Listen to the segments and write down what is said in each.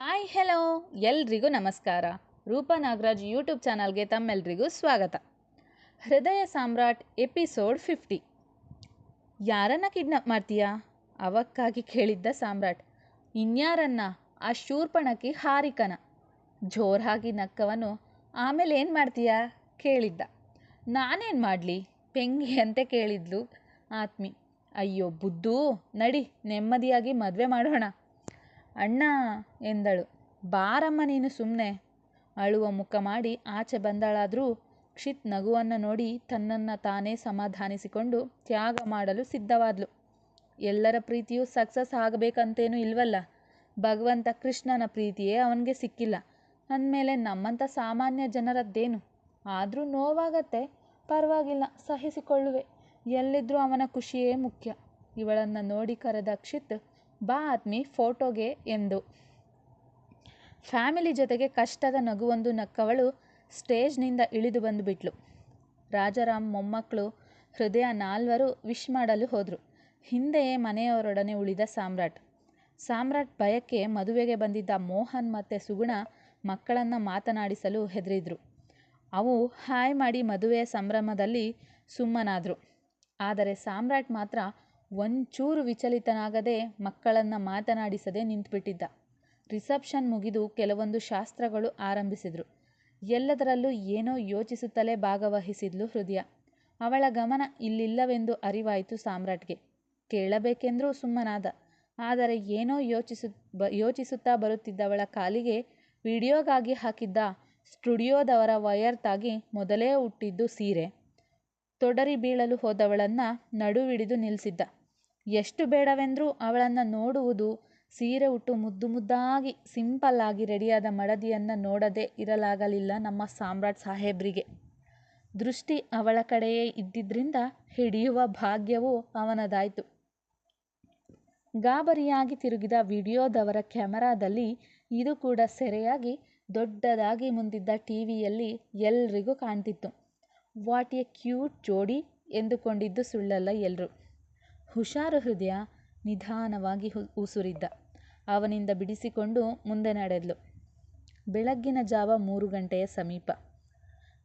Hi hello ಎಲ್ರಿಗೂ ನಮಸ್ಕಾರ. Roopa Nagaraj YouTube ಚಾನಲ್ಗೆ ತಮ್ಮೆಲ್ರಿಗೂ ಸ್ವಾಗತ. ಹೃದಯ ಸಾಮ್ರಾಟ್ ಎಪಿಸೋಡ್ ಫಿಫ್ಟಿ ಯಾರನ್ನ ಕಿಡ್ನಾಪ್ ಮಾಡ್ತೀಯಾ? ಅವಕ್ಕಾಗಿ ಕೇಳಿದ್ದ ಸಾಮ್ರಾಟ್. ಇನ್ಯಾರನ್ನ? ಆ ಶೂರ್ಪಣಕ್ಕೆ ಹಾರಿಕನ. ಜೋರಾಗಿ ನಕ್ಕವನು ಆಮೇಲೆ ಏನು ಮಾಡ್ತೀಯಾ? ಕೇಳಿದ್ದ. ನಾನೇನು ಮಾಡಲಿ? ಪೆಂಗಿ ಅಂತೆ ಕೇಳಿದ್ಲು ಆತ್ಮಿ. ಅಯ್ಯೋ ಬುದ್ದು ನಡಿ, ನೆಮ್ಮದಿಯಾಗಿ ಮದುವೆ ಮಾಡೋಣ. ಅಣ್ಣ ಎಂದಳು. ಬಾರಮ್ಮ ನೀನು ಸುಮ್ಮನೆ ಅಳುವ ಮುಖ ಮಾಡಿ ಆಚೆ ಬಂದಳಾದರೂ ಕ್ಷಿತ್ ನಗುವನ್ನು ನೋಡಿ ತನ್ನನ್ನು ತಾನೇ ಸಮಾಧಾನಿಸಿಕೊಂಡು ತ್ಯಾಗ ಮಾಡಲು ಸಿದ್ಧವಾದ್ಲು. ಎಲ್ಲರ ಪ್ರೀತಿಯೂ ಸಕ್ಸಸ್ ಆಗಬೇಕಂತೇನೂ ಇಲ್ವಲ್ಲ. ಭಗವಂತ ಕೃಷ್ಣನ ಪ್ರೀತಿಯೇ ಅವನಿಗೆ ಸಿಕ್ಕಿಲ್ಲ. ಅಂದಮೇಲೆ ನಮ್ಮಂಥ ಸಾಮಾನ್ಯ ಜನರದ್ದೇನು? ಆದರೂ ನೋವಾಗತ್ತೆ. ಪರವಾಗಿಲ್ಲ, ಸಹಿಸಿಕೊಳ್ಳುವೆ. ಎಲ್ಲಿದ್ರೂ ಅವನ ಖುಷಿಯೇ ಮುಖ್ಯ. ಇವಳನ್ನು ನೋಡಿ ಕರೆದ ಕ್ಷಿತ್ ಬಾ ಆತ್ಮಿ ಫೋಟೋಗೆ ಎಂದು. ಫ್ಯಾಮಿಲಿ ಜೊತೆಗೆ ಕಷ್ಟದ ನಗುವೊಂದು ನಕ್ಕವಳು ಸ್ಟೇಜ್ನಿಂದ ಇಳಿದು ಬಂದುಬಿಟ್ಲು. ರಾಜಾರಾಮ್ ಮೊಮ್ಮಕ್ಕಳು ಹೃದಯ ನಾಲ್ವರು ವಿಶ್ ಮಾಡಲು ಹೋದರು. ಹಿಂದೆಯೇ ಮನೆಯವರೊಡನೆ ಉಳಿದ ಸಾಮ್ರಾಟ್. ಸಾಮ್ರಾಟ್ ಭಯಕ್ಕೆ ಮದುವೆಗೆ ಬಂದಿದ್ದ ಮೋಹನ್ ಮತ್ತು ಸುಗುಣ ಮಕ್ಕಳನ್ನು ಮಾತನಾಡಿಸಲು ಹೆದರಿದ್ರು. ಅವು ಹಾಯ್ ಮಾಡಿ ಮದುವೆಯ ಸಂಭ್ರಮದಲ್ಲಿ ಸುಮ್ಮನಾದರು. ಆದರೆ ಸಾಮ್ರಾಟ್ ಮಾತ್ರ ಒಂಚೂರು ವಿಚಲಿತನಾಗದೆ ಮಕ್ಕಳನ್ನು ಮಾತನಾಡಿಸದೆ ನಿಂತುಬಿಟ್ಟಿದ್ದ. ರಿಸೆಪ್ಷನ್ ಮುಗಿದು ಕೆಲವೊಂದು ಶಾಸ್ತ್ರಗಳು ಆರಂಭಿಸಿದರು. ಎಲ್ಲದರಲ್ಲೂ ಏನೋ ಯೋಚಿಸುತ್ತಲೇ ಭಾಗವಹಿಸಿದ್ಲು ಹೃದಯ. ಅವಳ ಗಮನ ಇಲ್ಲಿಲ್ಲವೆಂದು ಅರಿವಾಯಿತು ಸಾಮ್ರಾಟ್ಗೆ. ಕೇಳಬೇಕೆಂದರೂ ಸುಮ್ಮನಾದ. ಆದರೆ ಏನೋ ಯೋಚಿಸು, ಬ, ಯೋಚಿಸುತ್ತಾ ಬರುತ್ತಿದ್ದವಳ ಕಾಲಿಗೆ ವಿಡಿಯೋಗಾಗಿ ಹಾಕಿದ್ದ ಸ್ಟುಡಿಯೋದವರ ವಯರ್ ತಾಗಿ ಮೊದಲೇ ಹುಟ್ಟಿದ್ದು ಸೀರೆ. ತೊಡರಿ ಬೀಳಲು ಹೋದವಳನ್ನು ನಡುವಿಡಿದು ನಿಲ್ಲಿಸಿದ್ದ ಎಷ್ಟು ಬೇಡವೆಂದರೂ ಅವಳನ್ನು ನೋಡುವುದು ಸೀರೆ ಉಟ್ಟು ಮುದ್ದು ಮುದ್ದಾಗಿ ಸಿಂಪಲ್ ಆಗಿ ರೆಡಿಯಾದ ಮಡದಿಯನ್ನು ನೋಡದೆ ಇರಲಾಗಲಿಲ್ಲ ನಮ್ಮ ಸಾಮ್ರಾಟ್ ಸಾಹೇಬ್ರಿಗೆ. ದೃಷ್ಟಿ ಅವಳ ಕಡೆಯೇ ಇದ್ದಿದ್ದರಿಂದ ಹಿಡಿಯುವ ಭಾಗ್ಯವೂ ಅವನದಾಯಿತು. ಗಾಬರಿಯಾಗಿ ತಿರುಗಿದ ವಿಡಿಯೋದವರ ಕ್ಯಾಮರಾದಲ್ಲಿ ಇದು ಕೂಡ ಸೆರೆಯಾಗಿ ದೊಡ್ಡದಾಗಿ ಮುಂದಿದ್ದ ಟಿವಿಯಲ್ಲಿ ಎಲ್ರಿಗೂ ಕಾಣ್ತಿತ್ತು. ವಾಟ್ ಎ ಕ್ಯೂಟ್ ಜೋಡಿ ಎಂದುಕೊಂಡಿದ್ದು ಸುಳ್ಳಲ್ಲ ಎಲ್ಲರೂ ಹುಷಾರು ಹೃದಯ ನಿಧಾನವಾಗಿ ಉಸುರಿದ್ದ. ಅವನಿಂದ ಬಿಡಿಸಿಕೊಂಡು ಮುಂದೆ ನಡೆದ್ಲು. ಬೆಳಗ್ಗಿನ ಜಾವ ಮೂರು ಗಂಟೆಯ ಸಮೀಪ.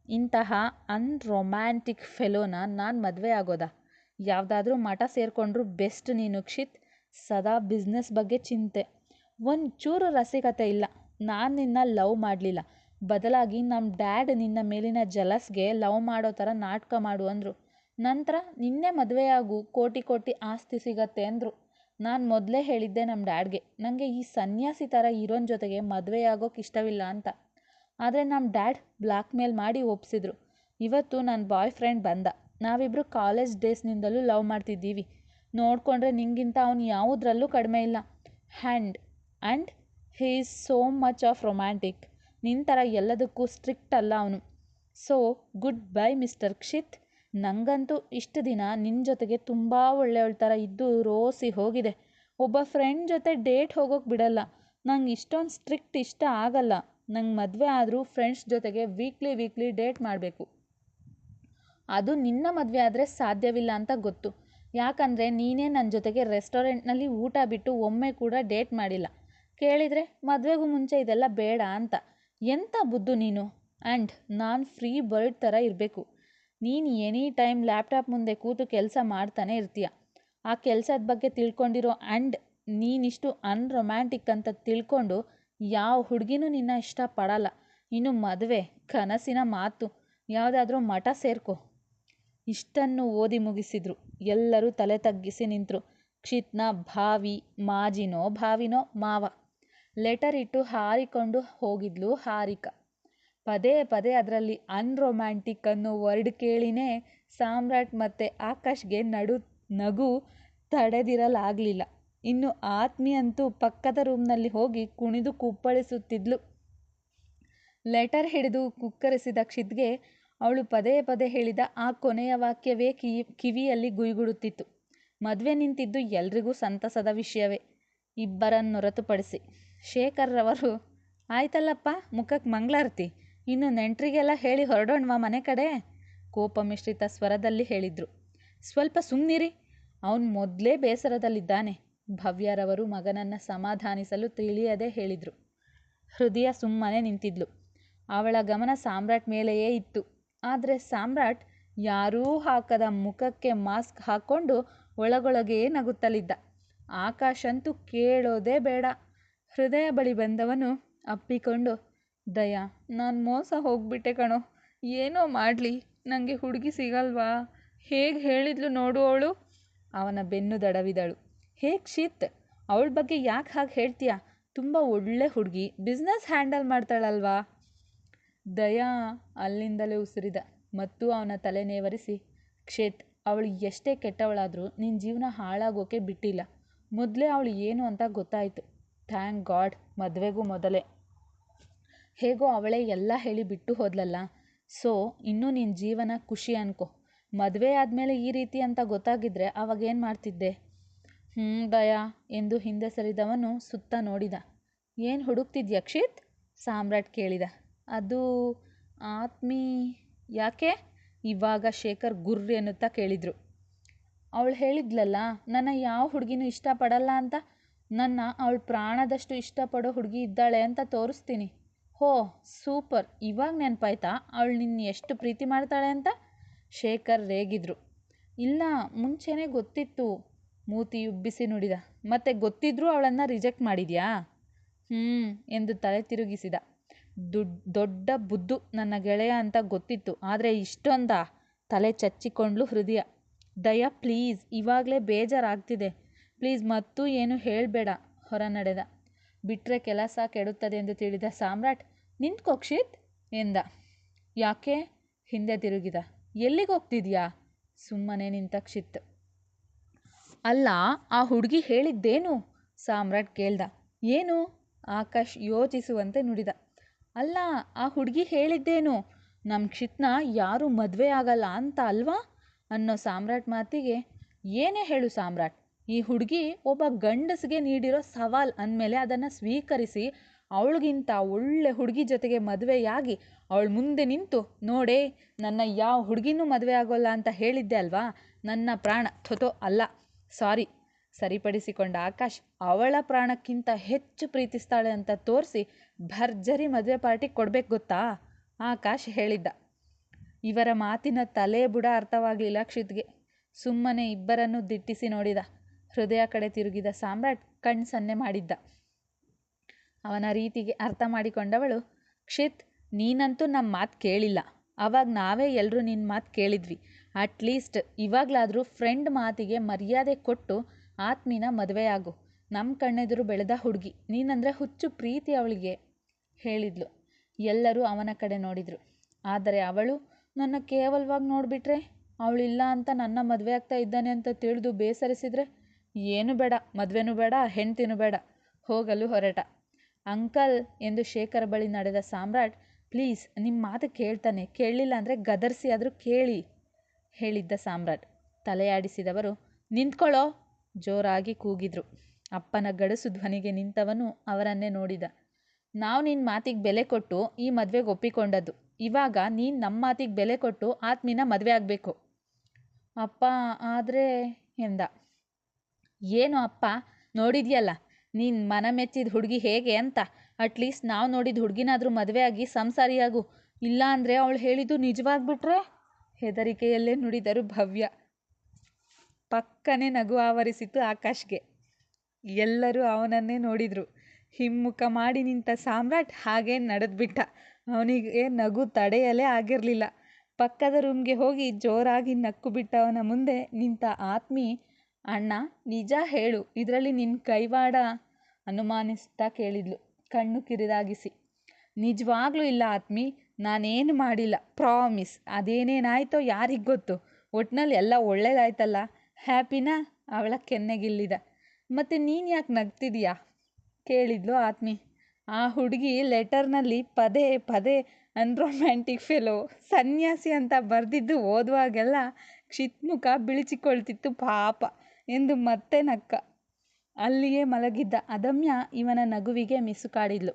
ಇಂತಹ ಅನ್ರೊಮ್ಯಾಂಟಿಕ್ ಫೆಲೋನ ನಾನು ಮದುವೆ ಆಗೋದಾ? ಯಾವುದಾದ್ರೂ ಮಠ ಸೇರಿಕೊಂಡ್ರೂ ಬೆಸ್ಟ್ ನೀನು ಕ್ಷಿತ್. ಸದಾ ಬಿಸ್ನೆಸ್ ಬಗ್ಗೆ ಚಿಂತೆ. ಒಂಚೂರು ರಸಿಕತೆ ಇಲ್ಲ. ನಾನು ನಿನ್ನ ಲವ್ ಮಾಡಲಿಲ್ಲ. ಬದಲಾಗಿ ನಮ್ಮ ಡ್ಯಾಡ್ ನಿನ್ನ ಮೇಲಿನ ಜಲಸ್ಗೆ ಲವ್ ಮಾಡೋ ಥರ ನಾಟಕ ಮಾಡು ಅಂದರು. ನಂತರ ನಿನ್ನೆ ಮದುವೆಯಾಗು ಕೋಟಿ ಕೋಟಿ ಆಸ್ತಿ ಸಿಗತ್ತೆ ಅಂದರು. ನಾನು ಮೊದಲೇ ಹೇಳಿದ್ದೆ ನಮ್ಮ ಡ್ಯಾಡ್ಗೆ ನನಗೆ ಈ ಸನ್ಯಾಸಿ ಥರ ಇರೋನ್ ಜೊತೆಗೆ ಮದುವೆಯಾಗೋಕೆ ಇಷ್ಟವಿಲ್ಲ ಅಂತ. ಆದರೆ ನಮ್ಮ ಡ್ಯಾಡ್ ಬ್ಲ್ಯಾಕ್ ಮೇಲ್ ಮಾಡಿ ಒಪ್ಪಿಸಿದ್ರು ಇವತ್ತು ನನ್ನ ಬಾಯ್ ಫ್ರೆಂಡ್ ಬಂದ. ನಾವಿಬ್ಬರು ಕಾಲೇಜ್ ಡೇಸ್ನಿಂದಲೂ ಲವ್ ಮಾಡ್ತಿದ್ದೀವಿ. ನೋಡಿಕೊಂಡ್ರೆ ನಿಂಗಿಂತ ಅವನು ಯಾವುದ್ರಲ್ಲೂ ಕಡಿಮೆ ಇಲ್ಲ. Hand and he is so much of romantic. ನಿನ್ನ ಥರ ಎಲ್ಲದಕ್ಕೂ ಸ್ಟ್ರಿಕ್ಟ್ ಅಲ್ಲ ಅವನು. ಸೊ ಗುಡ್ ಬೈ ಮಿಸ್ಟರ್ ಕ್ಷಿತ್ ನನಗಂತೂ ಇಷ್ಟು ದಿನ ನಿನ್ನ ಜೊತೆಗೆ ತುಂಬ ಒಳ್ಳೆಯವಳ ಥರ ಇದ್ದು ರೋಸಿ ಹೋಗಿದೆ. ಒಬ್ಬ ಫ್ರೆಂಡ್ ಜೊತೆ ಡೇಟ್ ಹೋಗೋಕೆ ಬಿಡಲ್ಲ. ನಂಗೆ ಇಷ್ಟೊಂದು ಸ್ಟ್ರಿಕ್ಟ್ ಇಷ್ಟ ಆಗಲ್ಲ. ನಂಗೆ ಮದುವೆ ಆದರೂ ಫ್ರೆಂಡ್ಸ್ ಜೊತೆಗೆ ವೀಕ್ಲಿ ವೀಕ್ಲಿ ಡೇಟ್ ಮಾಡಬೇಕು. ಅದು ನಿನ್ನ ಮದುವೆ ಆದರೆ ಸಾಧ್ಯವಿಲ್ಲ ಅಂತ ಗೊತ್ತು. ಯಾಕಂದರೆ ನೀನೇ ನನ್ನ ಜೊತೆಗೆ ರೆಸ್ಟೋರೆಂಟ್ನಲ್ಲಿ ಊಟ ಬಿಟ್ಟು ಒಮ್ಮೆ ಕೂಡ ಡೇಟ್ ಮಾಡಿಲ್ಲ. ಕೇಳಿದರೆ ಮದುವೆಗೂ ಮುಂಚೆ ಇದೆಲ್ಲ ಬೇಡ ಅಂತ. ಎಂಥ ಬುದ್ಧು ನೀನು? ಆ್ಯಂಡ್ ನಾನು ಫ್ರೀ ಬರ್ಡ್ ಥರ ಇರಬೇಕು. ನೀನು ಎನಿ ಟೈಮ್ ಲ್ಯಾಪ್ಟಾಪ್ ಮುಂದೆ ಕೂತು ಕೆಲಸ ಮಾಡ್ತಾನೆ ಇರ್ತೀಯ. ಆ ಕೆಲಸದ ಬಗ್ಗೆ ತಿಳ್ಕೊಂಡಿರೋ ಆ್ಯಂಡ್ ನೀನಿಷ್ಟು ಅನ್ರೊಮ್ಯಾಂಟಿಕ್ ಅಂತ ತಿಳ್ಕೊಂಡು ಯಾವ ಹುಡುಗಿನೂ ನಿನ್ನ ಇಷ್ಟಪಡಲ್ಲ ಇನ್ನು ಮದುವೆ, ಕನಸಿನ ಮಾತು, ಯಾವುದಾದ್ರೂ ಮಠ ಸೇರ್ಕೋ. ಇಷ್ಟನ್ನು ಓದಿ ಮುಗಿಸಿದ್ರು. ಎಲ್ಲರೂ ತಲೆ ತಗ್ಗಿಸಿ ನಿಂತರು. ಕ್ಷಿತ್ನ ಭಾವಿ, ಮಾಜಿನೋ ಭಾವಿನೋ ಮಾವ. ಲೆಟರ್ ಇಟ್ಟು ಹಾರಿಕೊಂಡು ಹೋಗಿದ್ಲು ಹಾರಿಕ. ಪದೇ ಪದೇ ಅದರಲ್ಲಿ ಅನ್ರೊಮ್ಯಾಂಟಿಕ್ ಅನ್ನೋ ವರ್ಡ್ ಕೇಳಿನೇ ಸಾಮ್ರಾಟ್ ಮತ್ತು ಆಕಾಶ್ಗೆ ನಡು ನಗು ತಡೆದಿರಲಾಗಲಿಲ್ಲ. ಇನ್ನು ಆತ್ಮಿ ಅಂತೂ ಪಕ್ಕದ ರೂಮ್ನಲ್ಲಿ ಹೋಗಿ ಕುಣಿದು ಕುಪ್ಪಳಿಸುತ್ತಿದ್ಲು. ಲೆಟರ್ ಹಿಡಿದು ಕುಕ್ಕರಿಸಿದ ಕ್ಷಿತ್ಗೆ ಅವಳು ಪದೇ ಪದೇ ಹೇಳಿದ ಆ ಕೊನೆಯ ವಾಕ್ಯವೇ ಕಿವಿ ಕಿವಿಯಲ್ಲಿ ಗುಯ್ಗುಡುತ್ತಿತ್ತು. ಮದುವೆ ನಿಂತಿದ್ದು ಎಲ್ರಿಗೂ ಸಂತಸದ ವಿಷಯವೇ. ಇಬ್ಬರನ್ನು ಹೊರತುಪಡಿಸಿ ಶೇಖರ್ರವರು, ಆಯ್ತಲ್ಲಪ್ಪ ಮುಖಕ್ಕೆ ಮಂಗಳಾರತಿ ಇನ್ನು ನೆಂಟರಿಗೆಲ್ಲ ಹೇಳಿ ಹೊರಡೋಣವಾ ಮನೆ ಕಡೆ? ಕೋಪ ಮಿಶ್ರಿತ ಸ್ವರದಲ್ಲಿ ಹೇಳಿದರು. ಸ್ವಲ್ಪ ಸುಮ್ಮನಿರಿ ಅವನು ಮೊದಲೇ ಬೇಸರದಲ್ಲಿದ್ದಾನೆ. ಭವ್ಯರವರು ಮಗನನ್ನು ಸಮಾಧಾನಿಸಲು ತಿಳಿಯದೆ ಹೇಳಿದರು. ಹೃದಯ ಸುಮ್ಮನೆ ನಿಂತಿದ್ಲು. ಅವಳ ಗಮನ ಸಾಮ್ರಾಟ್ ಮೇಲೆಯೇ ಇತ್ತು. ಆದರೆ ಸಾಮ್ರಾಟ್ ಯಾರೂ ಹಾಕದ ಮುಖಕ್ಕೆ ಮಾಸ್ಕ್ ಹಾಕ್ಕೊಂಡು ಒಳಗೊಳಗೇ ನಗುತ್ತಲಿದ್ದ. ಆಕಾಶ್ ಅಂತೂ ಕೇಳೋದೇ ಬೇಡ. ಹೃದಯ ಬಳಿ ಬಂದವನು ಅಪ್ಪಿಕೊಂಡು, ದಯಾ, ನಾನು ಮೋಸ ಹೋಗ್ಬಿಟ್ಟೆ ಕಣೋ. ಏನೋ ಮಾಡಲಿ ನನಗೆ ಹುಡುಗಿ ಸಿಗಲ್ವಾ? ಹೇಗೆ ಹೇಳಿದ್ಲು ನೋಡು ಅವಳು. ಅವನ ಬೆನ್ನು ದಡವಿದಳು. ಹೇ ಕ್ಷಿತ್ ಅವಳ ಬಗ್ಗೆ ಯಾಕೆ ಹಾಗೆ ಹೇಳ್ತೀಯಾ? ತುಂಬ ಒಳ್ಳೆ ಹುಡುಗಿ ಬಿಸ್ನೆಸ್ ಹ್ಯಾಂಡಲ್ ಮಾಡ್ತಾಳಲ್ವಾ? ದಯಾ ಅಲ್ಲಿಂದಲೇ ಉಸಿರಿದ ಮತ್ತು ಅವನ ತಲೆ ನೇವರಿಸಿ, ಕ್ಷೇತ್, ಅವಳು ಎಷ್ಟೇ ಕೆಟ್ಟವಳಾದರೂ ನಿನ್ನ ಜೀವನ ಹಾಳಾಗೋಕೆ ಬಿಟ್ಟಿಲ್ಲ. ಮೊದಲೇ ಅವಳು ಏನು ಅಂತ ಗೊತ್ತಾಯಿತು. ಥ್ಯಾಂಕ್ ಗಾಡ್ ಮದುವೆಗೂ ಮೊದಲೇ. ಹೇಗೋ ಅವಳೇ ಎಲ್ಲ ಹೇಳಿ ಬಿಟ್ಟು ಹೋದ್ಲಲ್ಲ. ಸೊ, ಇನ್ನೂ ನಿನ್ನ ಜೀವನ ಖುಷಿ ಅನ್ಕೋ. ಮದುವೆ ಆದಮೇಲೆ ಈ ರೀತಿ ಅಂತ ಗೊತ್ತಾಗಿದ್ರೆ ಅವಾಗೇನು ಮಾಡ್ತಿದ್ದೆ? ಹ್ಞೂ ದಯಾ ಎಂದು ಹಿಂದೆ ಸರಿದವನು ಸುತ್ತ ನೋಡಿದ. ಏನು ಹುಡುಕ್ತಿದ್ಯ ಕ್ಷಿತ್ ಸಾಮ್ರಾಟ್ ಕೇಳಿದ. ಅದು ಆತ್ಮೀ, ಯಾಕೆ? ಇವಾಗ ಶೇಖರ್ ಗುರ್ರ್ ಎನ್ನುತ್ತಾ ಕೇಳಿದ್ರು. ಅವಳು ಹೇಳಿದ್ಲಲ್ಲ, ನನ್ನ ಯಾವ ಹುಡುಗಿನೂ ಇಷ್ಟಪಡಲ್ಲ ಅಂತ ನನ್ನ ಅವಳು ಪ್ರಾಣದಷ್ಟು ಇಷ್ಟಪಡೋ ಹುಡುಗಿ ಇದ್ದಾಳೆ ಅಂತ ತೋರಿಸ್ತೀನಿ. ಹೋ, ಸೂಪರ್. ಇವಾಗ ನೆನಪಾಯ್ತಾ? ಅವಳು ನಿನ್ನ ಎಷ್ಟು ಪ್ರೀತಿ ಮಾಡ್ತಾಳೆ ಅಂತ? ಶೇಖರ್ ರೇಗಿದ್ರು. ಇಲ್ಲ, ಮುಂಚೆನೇ ಗೊತ್ತಿತ್ತು. ಮೂತಿ ಉಬ್ಬಿಸಿ ನುಡಿದ. ಮತ್ತೆ ಗೊತ್ತಿದ್ರೂ ಅವಳನ್ನು ರಿಜೆಕ್ಟ್ ಮಾಡಿದ್ಯಾ? ಹ್ಞೂ ಎಂದು ತಲೆ ತಿರುಗಿಸಿದ. ದುಡ್, ದೊಡ್ಡ ಬುದ್ಧು ನನ್ನ ಗೆಳೆಯ ಅಂತ ಗೊತ್ತಿತ್ತು. ಆದರೆ ಇಷ್ಟೊಂದ? ತಲೆ ಚಚ್ಚಿಕೊಂಡ್ಲು ಹೃದಯ. ದಯಾ, ಪ್ಲೀಸ್, ಇವಾಗಲೇ ಬೇಜಾರಾಗ್ತಿದೆ. ಪ್ಲೀಸ್ ಮತ್ತೂ ಏನು ಹೇಳಬೇಡ ಹೊರ ನಡೆದ. ಬಿಟ್ಟರೆ ಕೆಲಸ ಕೆಡುತ್ತದೆ ಎಂದು ತಿಳಿದ ಸಾಮ್ರಾಟ್, ನಿಂತ್ಕೋ ಕ್ಷಿತ್ ಎಂದ. ಯಾಕೆ? ಹಿಂದೆ ತಿರುಗಿದ. ಎಲ್ಲಿಗೆ ಹೋಗ್ತಿದ್ಯಾ? ಸುಮ್ಮನೆ ನಿಂತ ಕ್ಷಿತ್. ಅಲ್ಲ, ಆ ಹುಡುಗಿ ಹೇಳಿದ್ದೇನು? ಸಾಮ್ರಾಟ್ ಕೇಳ್ದ. ಏನು? ಆಕಾಶ್ ಯೋಚಿಸುವಂತೆ ನುಡಿದ. ಅಲ್ಲ, ಆ ಹುಡುಗಿ ಹೇಳಿದ್ದೇನು? ನಮ್ಮ ಕ್ಷಿತ್ನ ಯಾರೂ ಮದುವೆ ಆಗಲ್ಲ ಅಂತ ಅಲ್ವಾ? ಅನ್ನೋ ಸಾಮ್ರಾಟ್ ಮಾತಿಗೆ ಏನೇ ಹೇಳು ಸಾಮ್ರಾಟ್. ಈ ಹುಡುಗಿ ಒಬ್ಬ ಗಂಡಸಿಗೆ ನೀಡಿರೋ ಸವಾಲ್ ಅಂದಮೇಲೆ ಅದನ್ನು ಸ್ವೀಕರಿಸಿ ಅವಳಿಗಿಂತ ಒಳ್ಳೆ ಹುಡುಗಿ ಜೊತೆಗೆ ಮದುವೆಯಾಗಿ ಅವಳ ಮುಂದೆ ನಿಂತು, ನೋಡೇ, ನನ್ನ ಯಾವ ಹುಡುಗಿನೂ ಮದುವೆ ಆಗೋಲ್ಲ ಅಂತ ಹೇಳಿದ್ದೆ ಅಲ್ವಾ? ನನ್ನ ಪ್ರಾಣ. ಥೊತೋ ಅಲ್ಲ. ಸಾರಿ. ಸರಿಪಡಿಸಿಕೊಂಡ ಆಕಾಶ್ ಅವಳ ಪ್ರಾಣಕ್ಕಿಂತ ಹೆಚ್ಚು ಪ್ರೀತಿಸ್ತಾಳೆ ಅಂತ ತೋರಿಸಿ ಭರ್ಜರಿ ಮದುವೆ ಪಾರ್ಟಿ ಕೊಡಬೇಕು ಗೊತ್ತಾ? ಆಕಾಶ್ ಹೇಳಿದ್ದ. ಇವರ ಮಾತಿನ ತಲೆ ಬುಡ ಅರ್ಥವಾಗಲಿಲ್ಲ ಕ್ಷಿತ್ಗೆ. ಸುಮ್ಮನೆ ಇಬ್ಬರನ್ನು ದಿಟ್ಟಿಸಿ ನೋಡಿದ. ಹೃದಯ ಕಡೆ ತಿರುಗಿದ ಸಾಮ್ರಾಟ್ ಕಣ್ಣು ಸನ್ನೆ ಮಾಡಿದ್ದ. ಅವನ ರೀತಿಗೆ ಅರ್ಥ ಮಾಡಿಕೊಂಡವಳು, ಕ್ಷಿತ್, ನೀನಂತೂ ನಮ್ಮ ಮಾತು ಕೇಳಿಲ್ಲ. ಅವಾಗ ನಾವೇ ಎಲ್ಲರೂ ನಿನ್ನ ಮಾತು ಕೇಳಿದ್ವಿ. ಅಟ್ಲೀಸ್ಟ್ ಇವಾಗಲಾದರೂ ಫ್ರೆಂಡ್ ಮಾತಿಗೆ ಮರ್ಯಾದೆ ಕೊಟ್ಟು ಆತ್ಮೀನ ಮದುವೆ ಆಗು ನಮ್ಮ ಕಣ್ಣೆದುರು ಬೆಳೆದ ಹುಡುಗಿ, ನೀನಂದರೆ ಹುಚ್ಚು ಪ್ರೀತಿ ಅವಳಿಗೆ, ಹೇಳಿದ್ಲು. ಎಲ್ಲರೂ ಅವನ ಕಡೆ ನೋಡಿದರು. ಆದರೆ ಅವಳು ನನ್ನ ಕೇವಲವಾಗಿ ನೋಡಿಬಿಟ್ರೆ, ಅವಳಿಲ್ಲ ಅಂತ ನನ್ನ ಮದುವೆ ಆಗ್ತಾ ಇದ್ದಾನೆ ಅಂತ ತಿಳಿದು ಬೇಸರಿಸಿದರೆ ಏನು ಬೇಡ, ಮದುವೆನೂ ಬೇಡ, ಹೆಂಡ್ತಿನೂ ಬೇಡ, ಹೋಗಲು ಹೊರಟ. ಅಂಕಲ್ ಎಂದು ಶೇಖರ ಬಳಿ ನಡೆದ ಸಾಮ್ರಾಟ್, ಪ್ಲೀಸ್ ನಿಮ್ಮ ಮಾತು ಕೇಳ್ತಾನೆ, ಕೇಳಲಿಲ್ಲ ಅಂದರೆ ಗದರ್ಸಿ ಆದರೂ ಕೇಳಿ, ಹೇಳಿದ್ದ ಸಾಮ್ರಾಟ್. ತಲೆಯಾಡಿಸಿದವರು, ನಿಂತ್ಕೊಳ್ಳೋ, ಜೋರಾಗಿ ಕೂಗಿದ್ರು. ಅಪ್ಪನ ಗಡಸು ಧ್ವನಿಗೆ ನಿಂತವನು ಅವರನ್ನೇ ನೋಡಿದ. ನಾವು ನಿನ್ನ ಮಾತಿಗೆ ಬೆಲೆ ಕೊಟ್ಟು ಈ ಮದುವೆಗೆ ಒಪ್ಪಿಕೊಂಡದ್ದು. ಇವಾಗ ನೀನು ನಮ್ಮ ಮಾತಿಗೆ ಬೆಲೆ ಕೊಟ್ಟು ಆತ್ಮಿನ ಮದುವೆ ಆಗಬೇಕು. ಅಪ್ಪ, ಆದರೆ, ಎಂದ. ಏನು ಅಪ್ಪ? ನೋಡಿದ್ಯಲ್ಲ, ನೀನು ಮನ ಮೆಚ್ಚಿದ ಹುಡುಗಿ ಹೇಗೆ ಅಂತ? ಅಟ್ಲೀಸ್ಟ್ ನಾವು ನೋಡಿದ ಹುಡುಗಿನಾದರೂ ಮದುವೆ ಆಗಿ ಸಂಸಾರಿಯಾಗು. ಇಲ್ಲ ಅಂದರೆ ಅವಳು ಹೇಳಿದ್ದು ನಿಜವಾಗ್ಬಿಟ್ರೆ? ಹೆದರಿಕೆಯಲ್ಲೇ ನುಡಿದರು ಭವ್ಯ. ಪಕ್ಕನೆ ನಗು ಆವರಿಸಿತು ಆಕಾಶ್ಗೆ. ಎಲ್ಲರೂ ಅವನನ್ನೇ ನೋಡಿದರು. ಹಿಮ್ಮುಖ ಮಾಡಿ ನಿಂತ ಸಾಮ್ರಾಟ್ ಹಾಗೇ ನಡೆದ್ಬಿಟ್ಟ. ಅವನಿಗೆ ನಗು ತಡೆಯಲೇ ಆಗಿರಲಿಲ್ಲ. ಪಕ್ಕದ ರೂಮ್ಗೆ ಹೋಗಿ ಜೋರಾಗಿ ನಕ್ಕು ಬಿಟ್ಟವನ ಮುಂದೆ ನಿಂತ ಆತ್ಮಿ ಅಣ್ಣ, ನಿಜ ಹೇಳು, ಇದರಲ್ಲಿ ನಿನ್ನ ಕೈವಾಡ ಅನುಮಾನಿಸ್ತಾ ಕೇಳಿದ್ಲು. ಕಣ್ಣು ಕಿರಿದಾಗಿಸಿ. ನಿಜವಾಗ್ಲೂ ಇಲ್ಲ ಆತ್ಮಿ, ನಾನೇನು ಮಾಡಿಲ್ಲ, ಪ್ರಾಮಿಸ್. ಅದೇನೇನಾಯ್ತೋ ಯಾರಿಗೆ ಗೊತ್ತು? ಒಟ್ನಲ್ಲಿ ಎಲ್ಲ ಒಳ್ಳೇದಾಯ್ತಲ್ಲ? ಹ್ಯಾಪಿನಾ ಅವಳ ಕೆನ್ನೆಗಿಲ್ಲಿದ. ಮತ್ತು ನೀನು ಯಾಕೆ ನಗ್ತಿದೀಯಾ? ಕೇಳಿದ್ಲು ಆತ್ಮಿ. ಆ ಹುಡುಗಿ ಲೆಟರ್ನಲ್ಲಿ ಪದೇ ಪದೇ ಅನ್ರೊಮ್ಯಾಂಟಿಕ್ ಫೆಲೋ, ಸನ್ಯಾಸಿ ಅಂತ ಬರೆದಿದ್ದು ಓದುವಾಗೆಲ್ಲ ಕ್ಷಿತ್ಮುಖ ಬಿಳಿಚಿಕೊಳ್ತಿತ್ತು ಪಾಪ. ಎಂದು ಮತ್ತೆ ನಕ್ಕ. ಅಲ್ಲಿಯೇ ಮಲಗಿದ್ದ ಅದಮ್ಯ ಇವನ ನಗುವಿಗೆ ಮಿಸುಕಾಡಿದ್ಲು.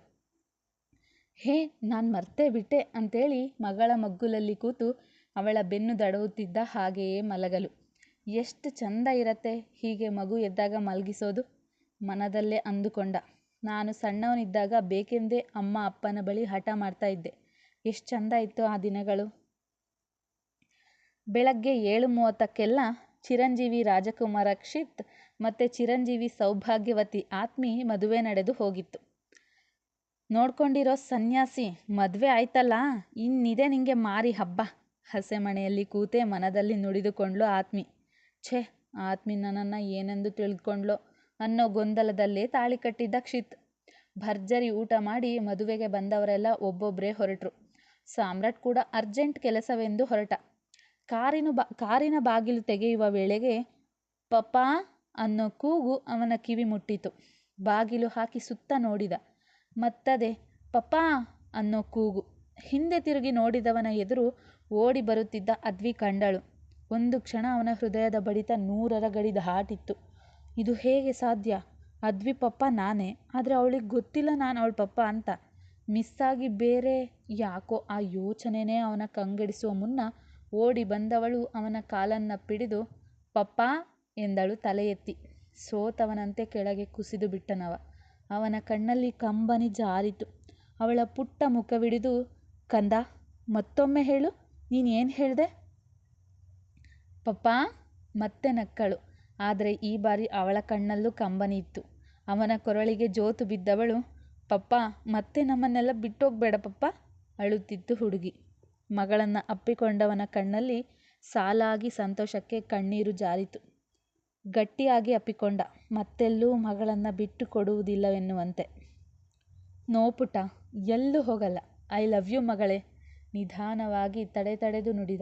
ಹೇ, ನಾನು ಮರ್ತೇ ಬಿಟ್ಟೆ ಅಂತೇಳಿ ಮಗಳ ಮಗ್ಗುಲಲ್ಲಿ ಕೂತು ಅವಳ ಬೆನ್ನು ದಡವುತ್ತಿದ್ದ ಹಾಗೆಯೇ ಮಲಗಲು. ಎಷ್ಟು ಚಂದ ಇರತ್ತೆ ಹೀಗೆ ಮಗು ಎದ್ದಾಗ ಮಲಗಿಸೋದು. ಮನದಲ್ಲೇ ಅಂದುಕೊಂಡ. ನಾನು ಸಣ್ಣವನಿದ್ದಾಗ ಬೇಕೆಂದೇ ಅಮ್ಮ ಅಪ್ಪನ ಬಳಿ ಹಠ ಮಾಡ್ತಾ ಇದ್ದೆ. ಎಷ್ಟು ಚಂದ ಇತ್ತು ಆ ದಿನಗಳು. ಬೆಳಗ್ಗೆ ಏಳು ಮೂವತ್ತಕ್ಕೆಲ್ಲ ಚಿರಂಜೀವಿ ರಾಜಕುಮಾರ ಕ್ಷಿತ್ ಮತ್ತು ಚಿರಂಜೀವಿ ಸೌಭಾಗ್ಯವತಿ ಆತ್ಮಿ ಮದುವೆ ನಡೆದು ಹೋಗಿತ್ತು. ನೋಡ್ಕೊಂಡಿರೋ ಸನ್ಯಾಸಿ, ಮದುವೆ ಆಯ್ತಲ್ಲ, ಇನ್ನಿದೆ ನಿಂಗೆ ಮಾರಿ ಹಬ್ಬ. ಹಸೆಮಣೆಯಲ್ಲಿ ಕೂತೆ ಮನದಲ್ಲಿ ನುಡಿದುಕೊಂಡ್ಲು ಆತ್ಮಿ. ಛೇ, ಆತ್ಮಿ ನನ್ನನ್ನು ಏನೆಂದು ತಿಳಿದುಕೊಂಡ್ಲೋ ಅನ್ನೋ ಗೊಂದಲದಲ್ಲೇ ತಾಳಿ ಕಟ್ಟಿದ್ದ ಕ್ಷಿತ್. ಭರ್ಜರಿ ಊಟ ಮಾಡಿ ಮದುವೆಗೆ ಬಂದವರೆಲ್ಲ ಒಬ್ಬೊಬ್ಬರೇ ಹೊರಟರು. ಸಾಮ್ರಾಟ್ ಕೂಡ ಅರ್ಜೆಂಟ್ ಕೆಲಸವೆಂದು ಹೊರಟ. ಕಾರಿನ ಬಾ, ಕಾರಿನ ಬಾಗಿಲು ತೆಗೆಯುವ ವೇಳೆಗೆ ಪಪಾ ಅನ್ನೋ ಕೂಗು ಅವನ ಕಿವಿ ಮುಟ್ಟಿತು. ಬಾಗಿಲು ಹಾಕಿ ಸುತ್ತ ನೋಡಿದ. ಮತ್ತದೆ ಪಪಾ ಅನ್ನೋ ಕೂಗು. ಹಿಂದೆ ತಿರುಗಿ ನೋಡಿದವನ ಎದುರು ಓಡಿ ಬರುತ್ತಿದ್ದ ಅದ್ವಿ ಕಂಡಳು. ಒಂದು ಕ್ಷಣ ಅವನ ಹೃದಯದ ಬಡಿತ ನೂರರ ಗಡಿ ದಾಟಿತ್ತು. ಇದು ಹೇಗೆ ಸಾಧ್ಯ? ಅದ್ವಿ ಪಪ್ಪ ನಾನೇ, ಆದರೆ ಅವಳಿಗೆ ಗೊತ್ತಿಲ್ಲ ನಾನು ಅವಳ ಪಪ್ಪ ಅಂತ. ಮಿಸ್ಸಾಗಿ ಬೇರೆ ಯಾಕೋ ಆ ಯೋಚನೆನೇ ಅವನ ಕಂಗೆಡಿಸುವ ಮುನ್ನ ಓಡಿ ಬಂದವಳು ಅವನ ಕಾಲನ್ನಪ್ಪಿಡಿದು ಪಪ್ಪ, ಎಂದಳು ತಲೆ ಎತ್ತಿ ಸೋತವನಂತೆ ಕೆಳಗೆ ಕುಸಿದು ಬಿಟ್ಟನವ. ಅವನ ಕಣ್ಣಲ್ಲಿ ಕಂಬನಿ ಜಾರಿತು. ಅವಳ ಪುಟ್ಟ ಮುಖವಿಡಿದು, ಕಂದ, ಮತ್ತೊಮ್ಮೆ ಹೇಳು, ನೀನು ಏನು ಹೇಳಿದೆ? ಪಪ್ಪಾ, ಮತ್ತೆ ನಕ್ಕಳು. ಆದರೆ ಈ ಬಾರಿ ಅವಳ ಕಣ್ಣಲ್ಲೂ ಕಂಬನಿ ಇತ್ತು. ಅವನ ಕೊರಳಿಗೆ ಜೋತು ಬಿದ್ದವಳು, ಪಪ್ಪ, ಮತ್ತೆ ನಮ್ಮನ್ನೆಲ್ಲ ಬಿಟ್ಟೋಗ್ಬೇಡ ಪಪ್ಪ, ಅಳುತ್ತಿತ್ತು ಹುಡುಗಿ. ಮಗಳನ್ನು ಅಪ್ಪಿಕೊಂಡವನ ಕಣ್ಣಲ್ಲಿ ಸಾಲಾಗಿ ಸಂತೋಷಕ್ಕೆ ಕಣ್ಣೀರು ಜಾರಿತು. ಗಟ್ಟಿಯಾಗಿ ಅಪ್ಪಿಕೊಂಡ, ಮತ್ತೆಲ್ಲೂ ಮಗಳನ್ನು ಬಿಟ್ಟು ಕೊಡುವುದಿಲ್ಲವೆನ್ನುವಂತೆ ನೋಪುಟ ಎಲ್ಲೂ ಹೋಗಲ್ಲ. ಐ ಲವ್ ಯು ಮಗಳೇ. ನಿಧಾನವಾಗಿ ತಡೆತಡೆದು ನುಡಿದ.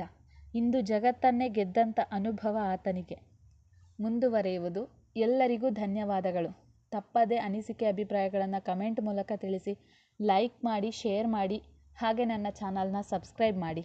ಇಂದು ಜಗತ್ತನ್ನೇ ಗೆದ್ದಂಥ ಅನುಭವ ಆತನಿಗೆ. ಮುಂದುವರೆಯುವುದು ಎಲ್ಲರಿಗೂ ಧನ್ಯವಾದಗಳು. ತಪ್ಪದೇ ಅನಿಸಿಕೆ ಅಭಿಪ್ರಾಯಗಳನ್ನು ಕಮೆಂಟ್ ಮೂಲಕ ತಿಳಿಸಿ, ಲೈಕ್ ಮಾಡಿ, ಶೇರ್ ಮಾಡಿ ಹಾಗೆ ನನ್ನ ಚಾನಲ್ನ ಸಬ್ಸ್ಕ್ರೈಬ್ ಮಾಡಿ.